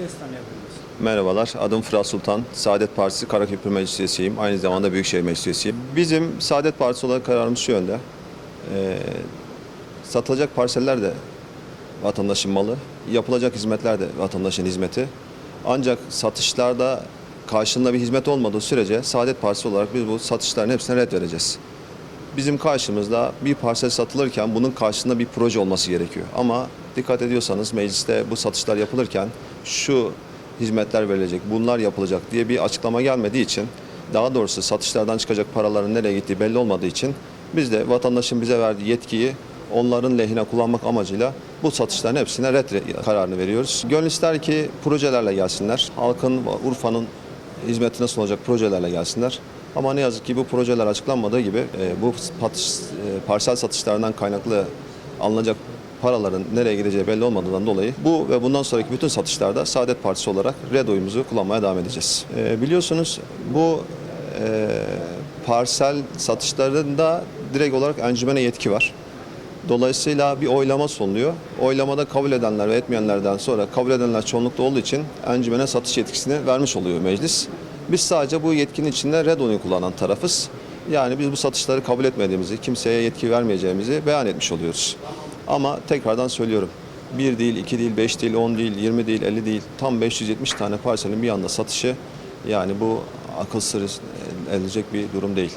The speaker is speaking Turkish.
Bir de tanıyabiliriz. Merhabalar, adım Fırat Sultan. Saadet Partisi Karaköprü Meclis Üyesiyim. Aynı zamanda Büyükşehir Meclis Üyesiyim. Bizim Saadet Partisi olarak kararımız şu yönde. Ee, satılacak parseller de vatandaşın malı, yapılacak hizmetler de vatandaşın hizmeti. Ancak satışlarda karşılığında bir hizmet olmadığı sürece Saadet Partisi olarak biz bu satışların hepsine red vereceğiz. Bizim karşımızda bir parsel satılırken bunun karşılığında bir proje olması gerekiyor. Ama dikkat ediyorsanız mecliste bu satışlar yapılırken şu hizmetler verilecek, bunlar yapılacak diye bir açıklama gelmediği için daha doğrusu satışlardan çıkacak paraların nereye gittiği belli olmadığı için biz de vatandaşın bize verdiği yetkiyi onların lehine kullanmak amacıyla bu satışların hepsine red kararını veriyoruz. Gönül ister ki projelerle gelsinler. Halkın, Urfa'nın hizmetine sunulacak projelerle gelsinler. Ama ne yazık ki bu projeler açıklanmadığı gibi e, bu e, parsel satışlarından kaynaklı alınacak paraların nereye gideceği belli olmadığından dolayı bu ve bundan sonraki bütün satışlarda Saadet Partisi olarak red oyumuzu kullanmaya devam edeceğiz. E, biliyorsunuz bu parsel satışlarında direkt olarak encümene yetki var. Dolayısıyla bir oylama sunuluyor. Oylamada kabul edenler ve etmeyenlerden sonra kabul edenler çoğunlukta olduğu için encümene satış yetkisini vermiş oluyor meclis. Biz sadece bu yetkinin içinde red oyu kullanan tarafız. Yani biz bu satışları kabul etmediğimizi, kimseye yetki vermeyeceğimizi beyan etmiş oluyoruz. Ama tekrardan söylüyorum. Bir değil, iki değil, beş değil, on değil, yirmi değil, elli değil. Tam 570 tane parselin bir anda satışı yani bu akıl sır edilecek bir durum değil.